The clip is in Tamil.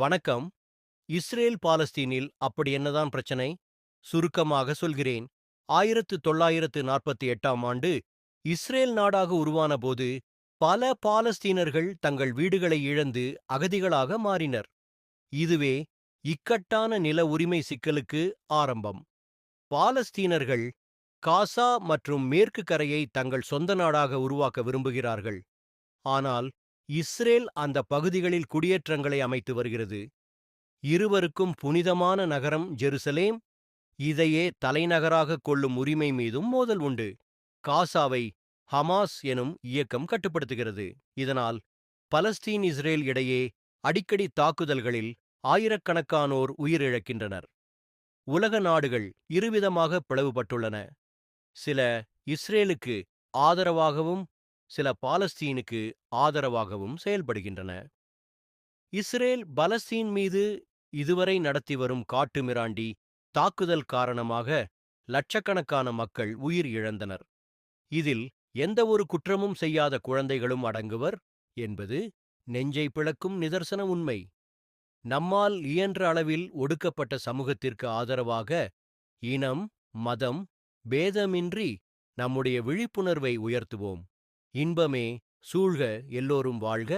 வணக்கம். இஸ்ரேல் பாலஸ்தீனில் அப்படி என்னதான் பிரச்சனை? சுருக்கமாக சொல்கிறேன். ஆயிரத்து தொள்ளாயிரத்து நாற்பத்தி எட்டாம் ஆண்டு இஸ்ரேல் நாடாக உருவான போது பல பாலஸ்தீனர்கள் தங்கள் வீடுகளை இழந்து அகதிகளாக மாறினர். இதுவே இக்கட்டான நில உரிமை சிக்கலுக்கு ஆரம்பம். பாலஸ்தீனர்கள் காசா மற்றும் மேற்கு கரையை தங்கள் சொந்த நாடாக உருவாக்க விரும்புகிறார்கள். ஆனால் இஸ்ரேல் அந்த பகுதிகளில் குடியேற்றங்களை அமைத்து வருகிறது. இருவருக்கும் புனிதமான நகரம் ஜெருசலேம். இதையே தலைநகராக கொள்ளும் உரிமை மீதும் மோதல் உண்டு. காசாவை ஹமாஸ் எனும் இயக்கம் கட்டுப்படுத்துகிறது. இதனால் பலஸ்தீன் இஸ்ரேல் இடையே அடிக்கடி தாக்குதல்களில் ஆயிரக்கணக்கானோர் உயிரிழக்கின்றனர். உலக நாடுகள் இருவிதமாக பிளவுபட்டுள்ளன. சில இஸ்ரேலுக்கு ஆதரவாகவும் சில பாலஸ்தீனுக்கு ஆதரவாகவும் செயல்படுகின்றன. இஸ்ரேல் பலஸ்தீன் மீது இதுவரை நடத்தி வரும் காட்டுமிராண்டி தாக்குதல் காரணமாக லட்சக்கணக்கான மக்கள் உயிர் இழந்தனர். இதில் எந்தவொரு குற்றமும் செய்யாத குழந்தைகளும் அடங்குவர் என்பது நெஞ்சை பிளக்கும் நிதர்சன உண்மை. நம்மால் இயன்ற அளவில் ஒடுக்கப்பட்ட சமூகத்திற்கு ஆதரவாக இனம் மதம் பேதமின்றி நம்முடைய விழிப்புணர்வை உயர்த்துவோம். இன்பமே சூழ்க எல்லோரும் வாழ்க.